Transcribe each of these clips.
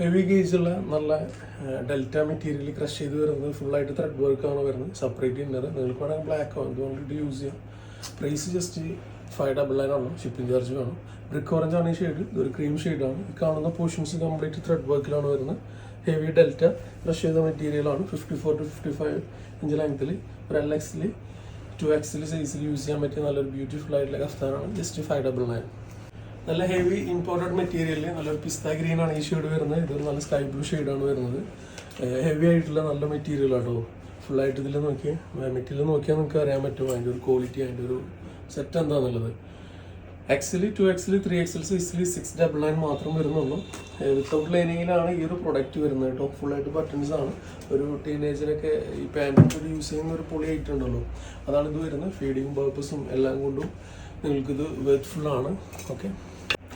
Heavy ഗേജുള്ള നല്ല delta material crush ചെയ്ത് വരുന്നത് ഫുള്ളായിട്ട് ത്രെഡ് വർക്കാണ് വരുന്നത്. സെപ്പറേറ്റ് ഇന്നർ നിങ്ങൾക്ക് വേണമെങ്കിൽ ബ്ലാക്ക് ആവും. വേണ്ടിയിട്ട് യൂസ് ചെയ്യാം. Price just five double nine ആണ് ഷിപ്പിംഗ് ചാർജ് വേണം. ബ്രിക്ക് ഓറഞ്ച് ആണ് ഈ ഷെയ്ഡ് ഇതൊരു ക്രീം ഷെയ്ഡാണ് ഈ കാണുന്ന പോർഷൻസ് കംപ്ലീറ്റ് ത്രെഡ് വർക്കിലാണ് വരുന്നത്. ഹെവി ഡെൽറ്റ ക്രഷ് ചെയ്ത മെറ്റീരിയലാണ് fifty four to fifty five inch ലെങ്ത്തിൽ ഒരു എൽ എക്സിൽ ടു എക്സിൽ സൈസിൽ യൂസ് ചെയ്യാൻ പറ്റിയ നല്ലൊരു ബ്യൂട്ടിഫുൾ ആയിട്ടുള്ള കഫ്താനാണ്. ജസ്റ്റ് ഫൈവ് ഡബിൾ നയൻ നല്ല ഹെവി ഇമ്പോർട്ടഡ് മെറ്റീരിയൽ നല്ലൊരു പിസ്ത ഗ്രീൻ ആണ് ഈ ഷെയ്ഡ് വരുന്നത്. ഇതൊരു നല്ല സ്കൈ ബ്ലൂ ആണ് വരുന്നത്. ഹെവി ആയിട്ടുള്ള നല്ല മെറ്റീരിയൽ ആട്ടോ. ഫുള്ളായിട്ട് ഇതിൽ നോക്കിയാൽ മെറ്റീരിയൽ നോക്കിയാൽ നമുക്ക് അറിയാൻ പറ്റും അതിന്റെ ഒരു ക്വാളിറ്റി അതിന്റെ ഒരു സെറ്റ് എന്താണെന്നുള്ളത് എക്സിൽ ടു എക്സിൽ ത്രീ എക്സിൽ സിക്സിൽ സിക്സ് ഡബിൾ നയൻ മാത്രം വരുന്നുള്ളൂ. വിത്തൗട്ട് ലൈനിങ്ങിലാണ് ഈ ഒരു പ്രൊഡക്റ്റ് വരുന്നത് കേട്ടോ. ഫുള്ളായിട്ട് ബട്ടൺസ് ആണ്. ഒരു ടീനേജിനൊക്കെ ഈ പാന്റൊക്കെ ഒരു യൂസ് ചെയ്യുന്ന ഒരു പൊളി ആയിട്ടുണ്ടല്ലോ അതാണ് ഇത് വരുന്നത്. ഫീഡിങ് പർപ്പസും എല്ലാം കൊണ്ടും നിങ്ങൾക്കിത് വെർത്ത്ഫുള്ളാണ് ഓക്കെ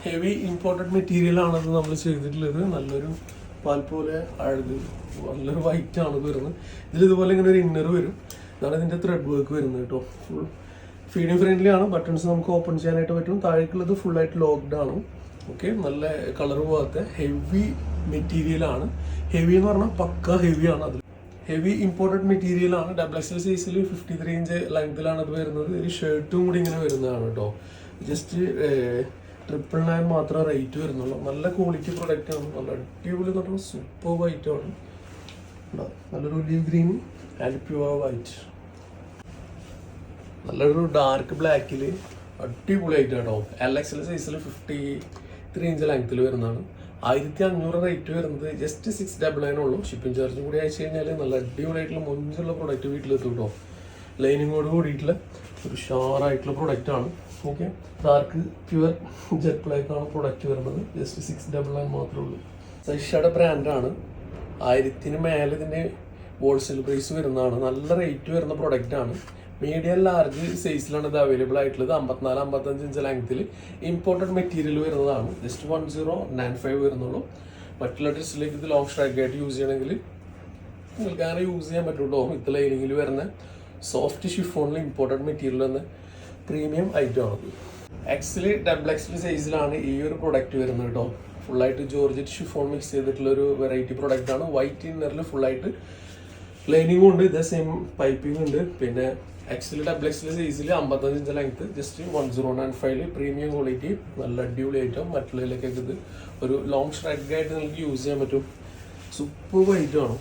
ഹെവി ഇമ്പോർട്ടന്റ് മെറ്റീരിയൽ ആണത് നമ്മൾ ചെയ്തിട്ടുള്ളത്. നല്ലൊരു പാൽ അഴുത് നല്ലൊരു വൈറ്റ് ആണ് വരുന്നത്. ഇതിൽ ഇതുപോലെ ഇങ്ങനെ ഒരു ഇന്നർ വരും. ഇതാണ് ഇതിന്റെ ത്രെഡ് വർക്ക് വരുന്നത് കേട്ടോ. ഫുൾ ഫീഡിങ് ഫ്രണ്ട്ലി ആണ്. ബട്ടൺസ് നമുക്ക് ഓപ്പൺ ചെയ്യാനായിട്ട് പറ്റും. താഴേക്കുള്ളത് ഫുള്ളായിട്ട് ലോക്ക്ഡ് ആണ്. ഓക്കെ നല്ല കളർ പോകാത്ത ഹെവി മെറ്റീരിയലാണ് ഹെവി എന്ന് പറഞ്ഞാൽ പക്ക ഹെവി ആണ് അത് ഹെവി ഇമ്പോർട്ടഡ് മെറ്റീരിയൽ ആണ്. ഡബിൾ എക്സ് എൽ സൈസിൽ ഫിഫ്റ്റി ത്രീ ഇഞ്ച് ലെങ്തിലാണ് അത് വരുന്നത്. ഒരു ഷർട്ടും കൂടി ഇങ്ങനെ വരുന്നതാണ് കേട്ടോ. ജസ്റ്റ് ട്രിപ്പിൾ നയൻ മാത്രമേ റേറ്റ് വരുന്നുള്ളൂ. നല്ല ക്വാളിറ്റി പ്രൊഡക്റ്റ് ആണ്. നല്ല അടിപൊളി പറഞ്ഞാൽ സൂപ്പർ വൈറ്റ് ആണ്? നല്ലൊരു olive green and pure white നല്ലൊരു ഡാർക്ക് ബ്ലാക്കിൽ അടിപൊളിയായിട്ട് കേട്ടോ എൽ എക്സ് എൽ സൈസിൽ ഫിഫ്റ്റി ത്രീ ഇഞ്ച് ലെങ്ത്തിൽ വരുന്നതാണ്. ആയിരത്തി അഞ്ഞൂറ് റേറ്റ് വരുന്നത് ജസ്റ്റ് സിക്സ് ഡബിൾ നയൻ ഉള്ളൂ. ഷിപ്പിംഗ് ചാർജ് കൂടി അയച്ചു കഴിഞ്ഞാൽ നല്ല അടിപൊളിയായിട്ടുള്ള മൊഞ്ചുള്ള പ്രൊഡക്റ്റ് വീട്ടിലെത്തും കേട്ടോ ലൈനിങ്ങോട് കൂടിയിട്ടുള്ള ഒരു ഷാറായിട്ടുള്ള പ്രൊഡക്റ്റ് ആണ്. ഓക്കെ. ഡാർക്ക് പ്യുവർ ജെറ്റ് ബ്ലാക്കാണ് പ്രൊഡക്റ്റ് വരുന്നത്. ജസ്റ്റ് സിക്സ് ഡബിൾ നയൻ മാത്രമേ ഉള്ളൂ. സൈഷയുടെ ബ്രാൻഡാണ് ആയിരത്തിന് മേലെ ഇതിന്റെ ഹോൾസെയിൽ പ്രൈസ് വരുന്നതാണ്. നല്ല റേറ്റ് വരുന്ന പ്രൊഡക്റ്റാണ് മീഡിയം ലാർജ് സൈസിലാണ് ഇത് അവൈലബിൾ ആയിട്ടുള്ളത്. അമ്പത്തിനാല് അമ്പത്തഞ്ച് ഇഞ്ച് ലെങ്ത്തിൽ ഇമ്പോർട്ടന്റ് മെറ്റീരിയൽ വരുന്നതാണ്. Just one zero nine five വരുന്നുള്ളൂ. മറ്റുള്ള ഡ്രസ്സിലേക്ക് ഇത് ലോങ് സ്ട്രൈക്ക് ആയിട്ട് യൂസ് ചെയ്യണമെങ്കിൽ നിങ്ങൾക്ക് അങ്ങനെ യൂസ് ചെയ്യാൻ പറ്റുള്ളൂ. ഇത്ര ലൈനിങ്ങിൽ വരുന്ന സോഫ്റ്റ് ഷിഫോണിൽ ഇമ്പോർട്ടന്റ് മെറ്റീരിയൽ എന്ന പ്രീമിയം ഐറ്റം ആണ്. എക്സിൽ ഡബിൾ എക്സിൽ സൈസിലാണ് ഈ ഒരു പ്രൊഡക്റ്റ് വരുന്നത് കേട്ടോ ഫുള്ളായിട്ട് ജോർജറ്റ് ഷിഫോൺ മിക്സ് ചെയ്തിട്ടുള്ള ഒരു വെറൈറ്റി പ്രൊഡക്റ്റ് ആണ്. വൈറ്റ് ഇന്നറിൽ ഫുള്ളായിട്ട് ലൈനിങ്ങും ഉണ്ട്. ഇതേ സെയിം പൈപ്പിംഗ് ഉണ്ട്. പിന്നെ എക്സിൽ ഡബിൾ എക്സിൽ സൈസിൽ അമ്പത്തഞ്ച് inch length just one zero nine five premium quality നല്ല അടിപൊളി ഐറ്റം മറ്റുള്ളതിലേക്കൊക്കെ ഇത് ഒരു ലോങ് സ്ട്രൈക്ക് ആയിട്ട് നിങ്ങൾക്ക് യൂസ് ചെയ്യാൻ പറ്റും. സൂപ്പർ വൈറ്റ് ആണ്.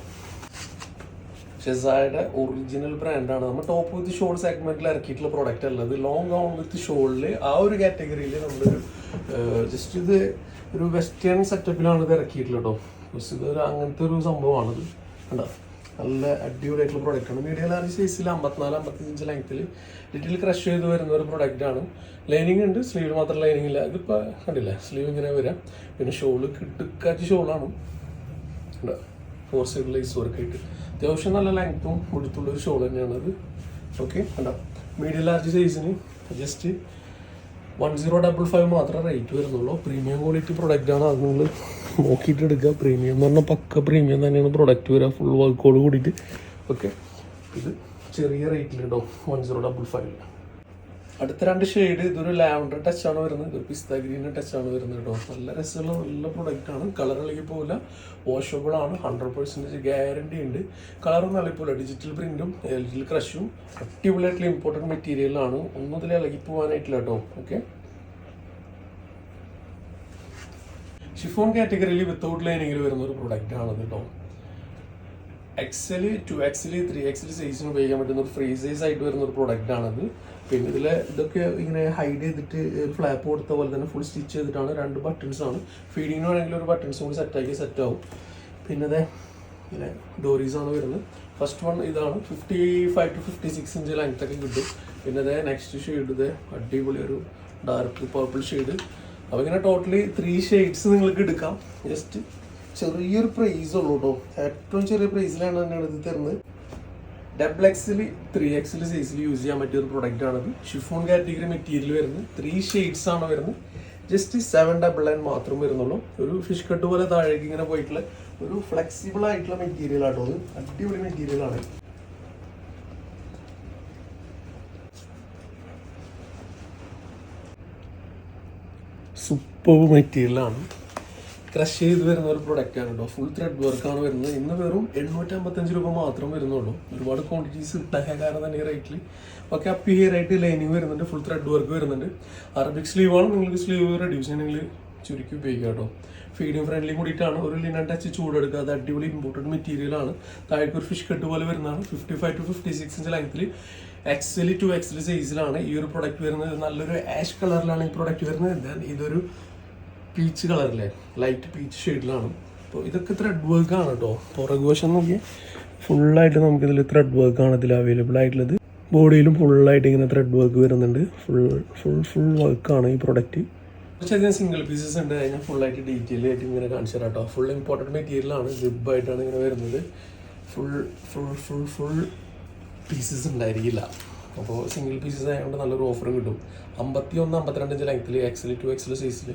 ഷെസായുടെ ഒറിജിനൽ ബ്രാൻഡാണ് നമ്മൾ ടോപ്പ് വിത്ത് ഷോൾ സെഗ്മെന്റിൽ ഇറക്കിയിട്ടുള്ള പ്രോഡക്റ്റ് അല്ല. ഇത് ലോങ് ഗൗൺ വിത്ത് ഷോളിൽ ആ ഒരു കാറ്റഗറിയിൽ നമ്മളൊരു ജസ്റ്റ് ഇത് ഒരു വെസ്റ്റേൺ സെറ്റപ്പിലാണ് ഇത് ഇറക്കിയിട്ടുള്ളത് കേട്ടോ ജസ്റ്റ് ഇത് ഒരു അങ്ങനത്തെ ഒരു സംഭവമാണിത്. കണ്ടോ? നല്ല അടിപൊളിയായിട്ടുള്ള ആണ്. മീഡിയം ലാർജ് സൈസിൽ അമ്പത്തിനാല് അമ്പത്തഞ്ച് ഇഞ്ച് ലെങ്ത്തിൽ ലിറ്റിൽ ക്രഷ് ചെയ്ത് വരുന്ന ഒരു പ്രോഡക്റ്റ് ആണ്. ലൈനിങ് ഉണ്ട്. സ്ലീവ് മാത്രം ലൈനിങ് ഇല്ല. ഇതിപ്പോൾ കണ്ടില്ല? സ്ലീവ് ഇങ്ങനെ വരാം. പിന്നെ ഷോൾ കിട്ടുക്കാറ്റ് ഷോളാണ് ഫോർ സൈഡ് ലൈസ് വർക്ക് ആയിട്ട്. അത്യാവശ്യം നല്ല ലെങ്ത്തും കൊടുത്തുള്ളൊരു ഷോൾ തന്നെയാണ് അത്. ഓക്കെ കണ്ടോ? Medium large സൈസിന് just one zero double five മാത്രമേ റേറ്റ് വരുന്നുള്ളൂ. പ്രീമിയം ക്വാളിറ്റി പ്രൊഡക്റ്റ് ആണ് അത് നിങ്ങൾ നോക്കിയിട്ട് എടുക്കുക പ്രീമിയം എന്ന് പറഞ്ഞാൽ പക്ക പ്രീമിയം തന്നെയാണ് പ്രൊഡക്റ്റ് വരിക. ഫുൾ വർക്കോട് കൂടിയിട്ട്. ഓക്കെ ഇത് ചെറിയ റേറ്റിൽ കേട്ടോ വൺ സീറോ ഡബിൾ ഫൈവ് അടുത്ത രണ്ട് ഷെയ്ഡ് ഇതൊരു ലാവണ്ടർ ആണ് വരുന്നത് ഒരു പിസ്ത ഗ്രീൻ ആണ് വരുന്നത് കേട്ടോ നല്ല രസമുള്ള നല്ല പ്രൊഡക്റ്റ് ആണ്. കളർ ഇളകി പോകില്ല വാഷബിൾ ആണ്. ഹൺഡ്രഡ് പെർസെന്റേജ് ഗ്യാരണ്ടി ഉണ്ട്. കളറും ഇളകിപ്പോല ഡിജിറ്റൽ പ്രിന്റും ഡിജിറ്റൽ ക്രഷും അടിപൊളിയായിട്ടുള്ള ഇമ്പോർട്ടന്റ് മെറ്റീരിയലാണ് ഒന്നും ഇതിൽ ഇളകി പോകാനായിട്ടില്ല കേട്ടോ ഓക്കെ ഷിഫോൺ കാറ്റഗറിയിൽ വിത്തൗട്ട് ലൈനിങ്ങിൽ വരുന്ന ഒരു പ്രൊഡക്റ്റ് ആണ് കേട്ടോ XL two XL three XL സൈസിന് ഉപയോഗിക്കാൻ പറ്റുന്ന ഒരു ഫ്രീ സൈസ് ആയിട്ട് വരുന്ന ഒരു പ്രൊഡക്റ്റ് ആണത്. പിന്നെ ഇതിൽ ഇതൊക്കെ ഇങ്ങനെ ഹൈഡ് ചെയ്തിട്ട് ഫ്ലാപ്പ് കൊടുത്ത പോലെ തന്നെ ഫുൾ സ്റ്റിച്ച് ചെയ്തിട്ടാണ് രണ്ട് ബട്ടൺസ് ആണ്. ഫീഡിങ്ങിന് വേണമെങ്കിൽ ഒരു ബട്ടൺസ് കൂടി സെറ്റാക്കി സെറ്റ് ആവും. പിന്നെ അതെ ഇങ്ങനെ ഡോറീസ് ആണ് വരുന്നത്. ഫസ്റ്റ് വൺ ഇതാണ്. Fifty five to fifty six inch length ഒക്കെ കിട്ടും. പിന്നെ അതെ നെക്സ്റ്റ് ഷെയ്ഡ് ഇത് അടിപൊളി ഒരു ഡാർക്ക് പർപ്പിൾ ഷെയ്ഡ് അപ്പോൾ ഇങ്ങനെ ടോട്ടലി ത്രീ ഷെയ്ഡ്സ് നിങ്ങൾക്ക് എടുക്കാം. ജസ്റ്റ് ചെറിയൊരു പ്രൈസ് ഉള്ളൂ കേട്ടോ ഏറ്റവും ചെറിയ പ്രൈസിലാണ് തന്നെയാണ് ഇത് തരുന്നത്. ഡബിൾ എക്സിൽ ത്രീ എക്സിൽ സൈസിൽ യൂസ് ചെയ്യാൻ പറ്റിയ ഒരു പ്രൊഡക്റ്റ് ആണത്. ഷിഫോൺ കാറ്റഗറി മെറ്റീരിയൽ വരുന്നത്. ത്രീ ഷെയ്ഡ്സ് ആണ് വരുന്നത്. ജസ്റ്റ് സെവൻ ഡബിൾ നയൻ മാത്രം വരുന്നുള്ളൂ. ഒരു ഫിഷ് കട്ട് പോലെ താഴേക്ക് ഇങ്ങനെ പോയിട്ടുള്ള ഒരു ഫ്ലെക്സിബിൾ ആയിട്ടുള്ള മെറ്റീരിയൽ ആട്ടോ അത്. അടിപൊളി മെറ്റീരിയൽ ആണ്. സൂപ്പർ മെറ്റീരിയലാണ് ക്രഷ് ചെയ്ത് വരുന്ന ഒരു പ്രൊഡക്റ്റ് ആണ് കേട്ടോ ഫുൾ ത്രെഡ് വർക്കാണ് വരുന്നത്. ഇന്ന് വെറും എണ്ണൂറ്റി അമ്പത്തഞ്ച് രൂപ മാത്രം വരുന്നുള്ളൂ. ഒരുപാട് ക്വാണ്ടിറ്റീസ് ഉണ്ടായ കാരണം തന്നെ ഈ റേറ്റിൽ ഒക്കെ ആയിട്ട് ലൈനിങ് വരുന്നുണ്ട്. ഫുൾ ത്രെഡ് വർക്ക് വരുന്നുണ്ട്. അറബിക് സ്ലീവ് ആണ്. നിങ്ങൾക്ക് സ്ലീവ് റെഡ്യൂസ് ചെയ്യണമെങ്കിൽ ചുരുക്കി ഉപയോഗിക്കാം കേട്ടോ ഫീഡിങ് ഫ്രണ്ട്ലി കൂടിയിട്ടാണ്. ഒരു ലിനൻ ടച്ച് ചൂടെടുക്കുക. അത് അടിപൊളി ഇമ്പോർട്ടന്റ് മെറ്റീരിയൽ ആണ്. താഴേക്ക് ഒരു ഫിഷ് കട്ട് പോലെ വരുന്നതാണ്. Fifty five to fifty six inch ലെങ്ത്തിൽ എക്സൽ ടു എക്സൽ സൈസിലാണ് ഈ ഒരു പ്രൊഡക്റ്റ് വരുന്നത്. നല്ലൊരു ആഷ് കളറിലാണ് ഈ പ്രൊഡക്റ്റ് വരുന്നത്. ദെൻ ഇതൊരു പീച്ച് കളറിലെ ലൈറ്റ് പീച്ച് ഷെയ്ഡിലാണ് അപ്പോൾ ഇതൊക്കെ ത്രെഡ് വർക്കാണ് കേട്ടോ പുറകു വശം നോക്കിയാൽ ഫുള്ളായിട്ട് നമുക്കിതിൽ ത്രെഡ് വർക്ക് ആണ് ഇതിൽ അവൈലബിൾ ആയിട്ടുള്ളത്. ബോഡിയിലും ഫുള്ളായിട്ട് ഇങ്ങനെ ത്രെഡ് വർക്ക് വരുന്നുണ്ട്. ഫുൾ ഫുൾ ഫുൾ വർക്കാണ് ഈ പ്രൊഡക്റ്റ് കുറച്ചധികം സിംഗിൾ പീസസ് ഉണ്ട്. കഴിഞ്ഞാൽ ഫുള്ളായിട്ട് ഡീറ്റെയിൽ ആയിട്ട് ഇങ്ങനെ കാണിച്ചു തരാം കേട്ടോ ഫുൾ ഇമ്പോർട്ടന്റ് മെറ്റീരിയലാണ് ആയിട്ടാണ് ഇങ്ങനെ വരുന്നത്. Full full full full pieces ഉണ്ടായിരിക്കില്ല. അപ്പോൾ സിംഗിൾ പീസസ് ആയതുകൊണ്ട് നല്ലൊരു ഓഫറും കിട്ടും. അമ്പത്തി ഒന്ന് അമ്പത്തിരണ്ട് ഇഞ്ച് ലെങ്ത്തിൽ എക്സൽ ടു എക്സൽ സൈസിൽ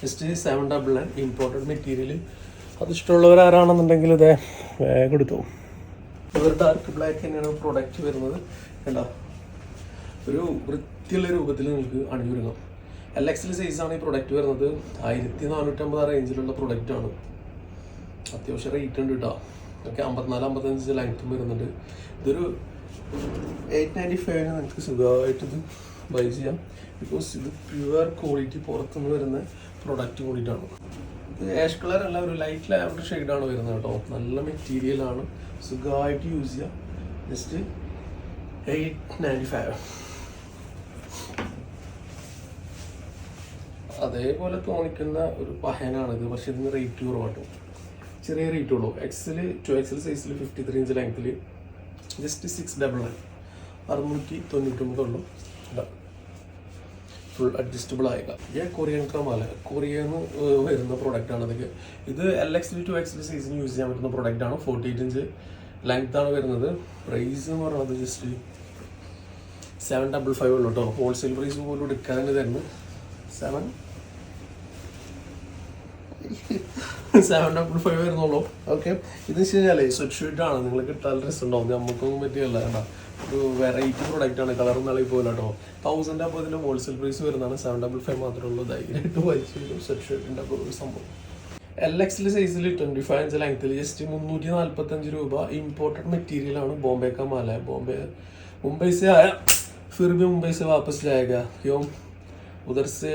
just seven double nine important material അത് ഇഷ്ടമുള്ളവർ ആരാണെന്നുണ്ടെങ്കിൽ ഇത് കൊടുത്തു ഒരു ഡാർക്ക് ബ്ലാക്ക് തന്നെയാണ് പ്രൊഡക്റ്റ് വരുന്നത്. കണ്ടോ? ഒരു വൃത്തിയുള്ള രൂപത്തിൽ നിങ്ങൾക്ക് അണിഞ്ഞൊരുങ്ങാം. എൽ എക്സിൽ സൈസാണ് ഈ പ്രൊഡക്റ്റ് വരുന്നത്. ആയിരത്തി നാനൂറ്റമ്പത് ആ റേഞ്ചിലുള്ള പ്രൊഡക്റ്റാണ് അത്യാവശ്യം റേറ്റ് ഉണ്ട് കേട്ടോ ഓക്കെ അമ്പത്തിനാല് അമ്പത്തഞ്ച് ലെങ്ത്തും വരുന്നുണ്ട്. ഇതൊരു എയ്റ്റ് നയന്റി ഫൈവിന് നിങ്ങൾക്ക് സുഖമായിട്ട് ഇത് ബൈ ചെയ്യാം. ബിക്കോസ് ഇത് പ്യുവർ ക്വാളിറ്റി പുറത്തുനിന്ന് വരുന്ന പ്രൊഡക്റ്റ് കൂടിയിട്ടാണ്. ഇത് ആഷ് കളർ അല്ല ഒരു ലൈറ്റ് ലാവൻഡർ ഷെയ്ഡാണ് വരുന്നത് കേട്ടോ. നല്ല മെറ്റീരിയലാണ് സുഖമായിട്ട് യൂസ് ചെയ്യാം. Just eight ninety five. അതേപോലെ തോന്നിക്കുന്ന ഒരു പഹനാണിത് പക്ഷെ ഇതിന് റേറ്റ് കുറവാട്ടോ. ചെറിയ റേറ്റ് ഉള്ളൂ. എക്സിൽ ടു എക്സൽ സൈസിൽ ഫിഫ്റ്റി ത്രീ ഇഞ്ച് ലെങ്ത്തിൽ ജസ്റ്റ് സിക്സ് ഡബിൾ നയൻ അറുന്നൂറ്റി തൊണ്ണൂറ്റൊമ്പതുള്ളൂ ഫുൾ അഡ്ജസ്റ്റബിൾ ആയേക്ക ഞാൻ കൊറിയൻ കമാല കൊറിയന്ന് വരുന്ന പ്രൊഡക്റ്റാണ് ഇതൊക്കെ. ഇത് L X D to X D സൈസിന് use ചെയ്യാൻ പറ്റുന്ന പ്രൊഡക്റ്റാണ് ഫോർട്ടി എയ്റ്റ് ഇഞ്ച് ലെങ്ത് ആണ് വരുന്നത്. പ്രൈസ് എന്ന് പറയുന്നത് ജസ്റ്റ് സെവൻ ഡബിൾ ഫൈവ് ഉള്ളൂ കേട്ടോ ഹോൾസെയിൽ പ്രൈസ് പോലും എടുക്കാതെ തരുന്നത് സെവൻ സെവൻ ഡബിൾ ഫൈവ് വരുന്നുള്ളൂ ഓക്കെ ഇത് വെച്ച് കഴിഞ്ഞാലേ സ്വെറ്റ് ഷീറ്റ് ആണ് നിങ്ങൾ കിട്ടാൻ ഡ്രസ് ഉണ്ടാവും നമുക്കൊന്നും പറ്റിയല്ല കേട്ടോ ഒരു വെറൈറ്റി പ്രൊഡക്റ്റ് ആണ് കളർ നാളെ പോലെ കേട്ടോ തൗസൻഡ് അപ്പോൾ ഇതിൻ്റെ ഹോൾസെയിൽ പ്രൈസ് വരുന്നതാണ് സെവൻ ഡബിൾ ഫൈവ് മാത്രമേ ഉള്ളൂ ധൈര്യമായിട്ട് വലിച്ചു വരും സ്വെറ്റ് ഷീറ്റിൻ്റെ ഒക്കെ ഒരു സംഭവം എൽ എക്സിൽ സൈസിൽ ട്വൻറ്റി ഫൈവ് ഇഞ്ച് ലെങ്ത്തിൽ ജസ്റ്റ് മുന്നൂറ്റി നാൽപ്പത്തഞ്ച് രൂപ ഇമ്പോർട്ടഡ് മെറ്റീരിയൽ ആണ് ബോംബെ का माल है बॉम्बे मुंबई से आया फिर भी मुंबई से वापस जाएगा क्यों उधर से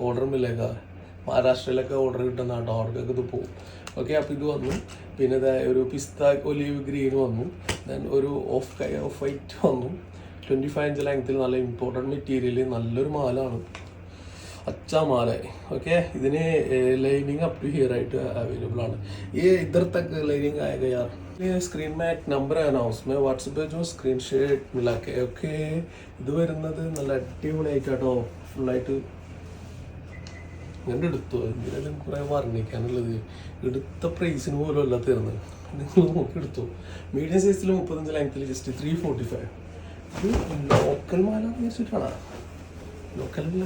ഓർഡർ മില്ലേക്കാ മഹാരാഷ്ട്രയിലൊക്കെ ഓർഡർ കിട്ടുന്ന കേട്ടോ അവർക്കൊക്കെ ഇത് പോകും ഓക്കെ അപ്പോൾ ഇത് വന്നു. പിന്നെ ഒരു പിസ്ത ഒലീവ് ഗ്രീൻ വന്നു. ദെൻ ഒരു ഓഫ് ഓഫ് വൈറ്റ് വന്നു. ട്വന്റി ഫൈവ് ഇഞ്ച് ലെങ്ത്തിൽ നല്ല ഇമ്പോർട്ടന്റ് മെറ്റീരിയൽ നല്ലൊരു മാലാണ്. അച്ചാ മാല. ഓക്കെ ഇതിന് ലൈനിങ് അപ്പ് ടു ഹിയർ ആയിട്ട് അവൈലബിൾ ആണ്. ഈ ഇധർ ലൈനിങ് ആയ കയ്യാർ സ്ക്രീൻ മാറ്റ് നമ്പർ ആണ് മേ വാട്സപ്പ് വെച്ചോ സ്ക്രീൻ ഷെയർ ഓക്കെ ഇത് വരുന്നത് നല്ല അടിപൊളിയായിട്ടാട്ടോ. ഫുള്ളായിട്ട് ഞാൻ എടുത്തു. എന്തിനാലും കുറേ വർണിക്കാനുള്ളത്? എടുത്ത പ്രൈസിന് പോലും അല്ല തീർന്നത് നിങ്ങൾ നോക്കി എടുത്തു. മീഡിയം സൈസിൽ മുപ്പത്തഞ്ച് ലെങ്ത്തിൽ ജസ്റ്റ് ത്രീ ഫോർട്ടി ഫൈവ് ഇത് ലോക്കൽ മാല വിചാരിച്ചിട്ടാണ്? ലോക്കലല്ല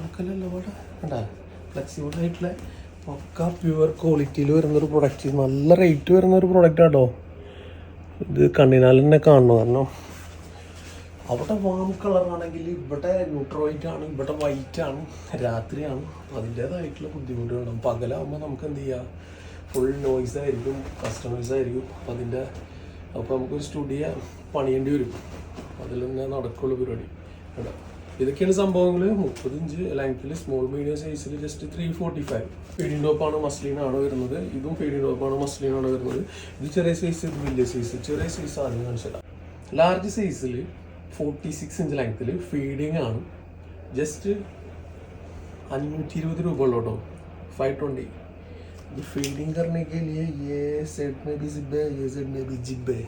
ലോക്കലല്ല ഇവിടെ വേണ്ട ഫ്ലെക്സിബിൾ ആയിട്ടുള്ള പക്ക പ്യുവർ ക്വാളിറ്റിയിൽ വരുന്ന ഒരു പ്രൊഡക്റ്റ് നല്ല റേറ്റ് വരുന്ന ഒരു പ്രൊഡക്റ്റ് ആട്ടോ. ഇത് കണ്ണിനാൽ തന്നെ കാണണം? കാരണം അവിടെ വാം കളറാണെങ്കിൽ ഇവിടെ ന്യൂട്രോയിറ്റ് ആണ് ഇവിടെ വൈറ്റ് ആണ് രാത്രിയാണ്. അതിന്റേതായിട്ടുള്ള ബുദ്ധിമുട്ടുകളും. പകലാകുമ്പോൾ നമുക്ക് എന്ത് ചെയ്യാം? ഫുൾ നോയ്സ് ആയിരിക്കും കസ്റ്റമേഴ്സ് ആയിരിക്കും. അപ്പോൾ അതിന്റെ അപ്പോൾ നമുക്കൊരു സ്റ്റുഡിയോ പണിയേണ്ടി വരും. അതിൽ തന്നെ നടക്കുള്ളൂ പരിപാടി. കേട്ടോ? ഇതൊക്കെയാണ് സംഭവങ്ങൾ മുപ്പത് ഇഞ്ച് ലെങ്ത്തിൽ സ്മോൾ മീഡിയം സൈസിൽ just three forty five feeding ടോപ്പാണ് മസ്ലിനാണ് വരുന്നത്. ഇതും ഫീഡിംഗ് ടോപ്പാണ് മസ്ലിനാണ് വരുന്നത്. ഇത് ചെറിയ സൈസ് ഇത് വലിയ സൈസ് ചെറിയ സൈസ് ആദ്യം കാണിച്ചില്ല ലാർജ് സൈസിൽ ഫോർട്ടി സിക്സ് ഇഞ്ച് ലെങ്ത്തിൽ ഫീഡിംഗ് ആണ് ജസ്റ്റ് അഞ്ഞൂറ്റി ഇരുപത് രൂപ ഉള്ളൂ കേട്ടോ ഫൈവ് ട്വൻറ്റി ये फीडिंग करने के लिए ये सेट में भी जिप है ये सेट में भी जिप है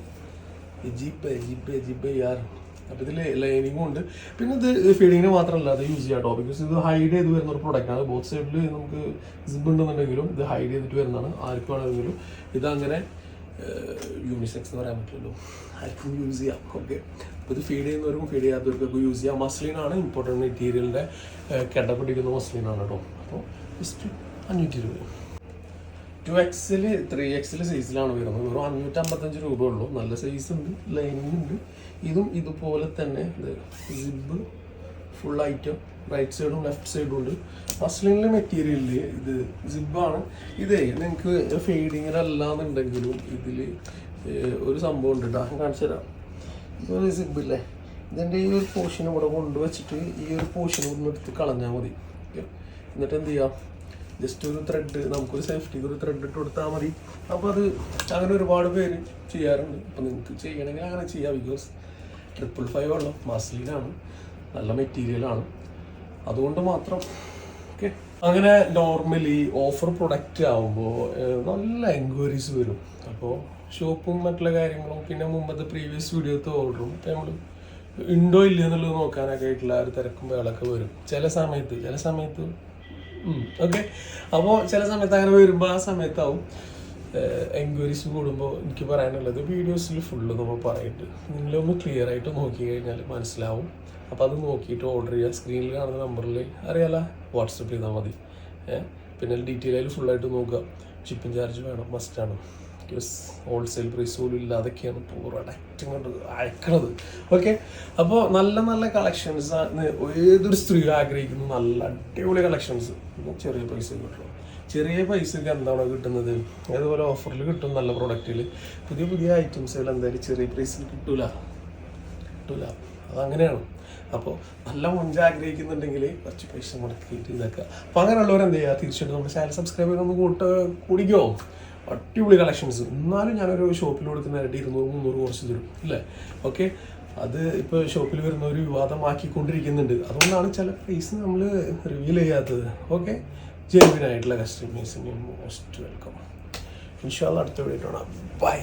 ये ജിപ്പ് ജിപ്പ് ജിപ്പ് യാർ അപ്പോൾ ഇതിൽ ലൈനിങ്ങും ഉണ്ട് പിന്നെ ഇത് ഫീഡിങ്ങിന് മാത്രമല്ല അത് യൂസ് ചെയ്യാം കേട്ടോ ബിക്കോസ് ഇത് ഹൈഡ് ചെയ്ത് വരുന്ന ഒരു പ്രൊഡക്റ്റാണ് ബോത്ത് സൈഡിൽ നമുക്ക് സിബ് ഉണ്ടെന്നുണ്ടെങ്കിലും ഇത് ഹൈഡ് ചെയ്തിട്ട് വരുന്നതാണ് ആർക്കും ആണെങ്കിലും ഇതങ്ങനെ യൂണിസെക്സ് എന്ന് പറയാൻ പറ്റുമല്ലോ ആർക്കും യൂസ് ചെയ്യാം. ഓക്കെ അപ്പോൾ ഇത് ഫീഡ് ചെയ്യുന്നവർക്കും ഫീഡ് ചെയ്യാത്തവർക്കൊക്കെ യൂസ് ചെയ്യാം. മസ്ലിനാണ് ഇമ്പോർട്ടന്റ് മെറ്റീരിയലിന്റെ കിട പിടിക്കുന്ന മസ്ലിനാണ് കേട്ടോ അപ്പോൾ ജസ്റ്റ് അഞ്ഞൂറ്റി ഇരുപത് ടു എക്സിൽ ത്രീ എക്സിൽ സൈസിലാണ് വരുന്നത്. വെറും അഞ്ഞൂറ്റമ്പത്തഞ്ച് രൂപ ഉള്ളൂ. നല്ല സൈസ് ഉണ്ട് ലൈനിങ് ഉണ്ട്. ഇതും ഇതുപോലെ തന്നെ ജിബ് ഫുൾ ഐറ്റം റൈറ്റ് സൈഡും ലെഫ്റ്റ് സൈഡും ഉണ്ട്. മസ്ലിനിലെ മെറ്റീരിയലിൽ ഇത് സിബാണ് ഇതേ നിങ്ങൾക്ക് ഫെയ്ഡിങ്ങിലല്ലാന്നുണ്ടെങ്കിലും ഇതിൽ ഒരു സംഭവം ഉണ്ട് കേട്ടോ കാണിച്ചു തരാം. ഇതൊരു സിബില്ലേ ഇതിന്റെ ഈ ഒരു പോർഷൻ ഇവിടെ കൊണ്ടുവച്ചിട്ട് ഈ ഒരു പോർഷൻ ഒന്ന് എടുത്ത് കളഞ്ഞാൽ മതി. എന്നിട്ട് എന്ത് ചെയ്യാം? ജസ്റ്റ് ഒരു ത്രെഡ് നമുക്കൊരു സേഫ്റ്റിക്ക് ഒരു ത്രെഡ് ഇട്ട് കൊടുത്താൽ മതി. അപ്പോൾ അത് അങ്ങനെ ഒരുപാട് പേര് ചെയ്യാറുണ്ട്. അപ്പോൾ നിങ്ങൾക്ക് ചെയ്യണമെങ്കിൽ അങ്ങനെ ചെയ്യാം ബിക്കോസ് ട്രിപ്പിൾ ഫൈവ് ഉള്ള മസ്ലിനാണ് നല്ല മെറ്റീരിയലാണ് അതുകൊണ്ട് മാത്രം ഓക്കെ അങ്ങനെ നോർമലി ഓഫർ പ്രൊഡക്റ്റ് ആകുമ്പോൾ നല്ല എൻക്വയറീസ് വരും. അപ്പോൾ ഷോപ്പും മറ്റുള്ള കാര്യങ്ങളും പിന്നെ മുമ്പത്തെ പ്രീവിയസ് വീഡിയോത്തെ ഓർഡറും നമ്മൾ ഉണ്ടോ ഇല്ല എന്നുള്ളത് നോക്കാനൊക്കെ ആയിട്ടുള്ള ഒരു തിരക്കും വേളൊക്കെ വരും. ചില സമയത്ത് ചില സമയത്ത് ഓക്കെ അപ്പോൾ ചില സമയത്ത് അങ്ങനെ വരുമ്പോൾ ആ സമയത്താവും. എൻക്വയറീസ് കൂടുമ്പോൾ എനിക്ക് പറയാനുള്ളത് വീഡിയോസിൽ ഫുള്ള് നമ്മൾ പറയിട്ട് നിങ്ങളൊന്ന് ക്ലിയർ ആയിട്ട് നോക്കി കഴിഞ്ഞാൽ മനസ്സിലാവും. അപ്പോൾ അത് നോക്കിയിട്ട് ഓർഡർ ചെയ്യുക. സ്ക്രീനിൽ കാണുന്ന നമ്പറിൽ അറിയാല? വാട്സപ്പ് ചെയ്താൽ മതി? പിന്നെ ഡീറ്റെയിൽ ആയിട്ട് ഫുള്ളായിട്ട് നോക്കുക. ഷിപ്പിംഗ് ചാർജ് വേണം മസ്റ്റാണ് ഹോൾസെയിൽ പ്രൈസ് പോലും ഇല്ലാതൊക്കെയാണ് പ്രൊഡക്റ്റ് കൊണ്ട് അയക്കണത്. ഓക്കെ അപ്പോൾ നല്ല നല്ല കളക്ഷൻസ് ഏതൊരു സ്ത്രീ ആഗ്രഹിക്കുന്നു? നല്ല അടിപൊളി കളക്ഷൻസ് ചെറിയ പൈസ കിട്ടും ചെറിയ പൈസക്ക് എന്താണോ കിട്ടുന്നത്? അതുപോലെ ഓഫറിൽ കിട്ടും നല്ല പ്രൊഡക്റ്റിൽ പുതിയ പുതിയ ഐറ്റംസുകൾ എന്തായാലും ചെറിയ പ്രൈസിൽ കിട്ടൂല. കിട്ടൂല. അതങ്ങനെയാണ്. അപ്പോൾ നല്ല മുഞ്ച ആഗ്രഹിക്കുന്നുണ്ടെങ്കിൽ കുറച്ച് പൈസ മുടക്കിയിട്ട് ഇതാക്കുക. അപ്പോൾ അങ്ങനെയുള്ളവർ എന്ത് ചെയ്യുക? തീർച്ചയായിട്ടും നമ്മുടെ ചാനൽ സബ്സ്ക്രൈബ് ചെയ്ത് ഒന്ന് കൂട്ട കൂടിക്കോ. അടിപൊളി കളക്ഷൻസ് എന്നാലും ഞാനൊരു ഷോപ്പിൽ കൊടുക്കുന്നതായിട്ട് ഇരുന്നൂറ് മുന്നൂറ് കുറച്ച് തരും. അല്ലേ ഓക്കെ അത് ഇപ്പോൾ ഷോപ്പിൽ വരുന്ന ഒരു വിവാദമാക്കിക്കൊണ്ടിരിക്കുന്നുണ്ട്. അതുകൊണ്ടാണ് ചില പ്രൈസ് നമ്മൾ റിവീൽ ചെയ്യാത്തത്. ഓക്കെ ജെനുവിൻ ആയിട്ടുള്ള കസ്റ്റമേഴ്സിന് മോസ്റ്റ് വെൽക്കം ഇൻഷാല്ല അടുത്ത വീഡിയോ ബൈ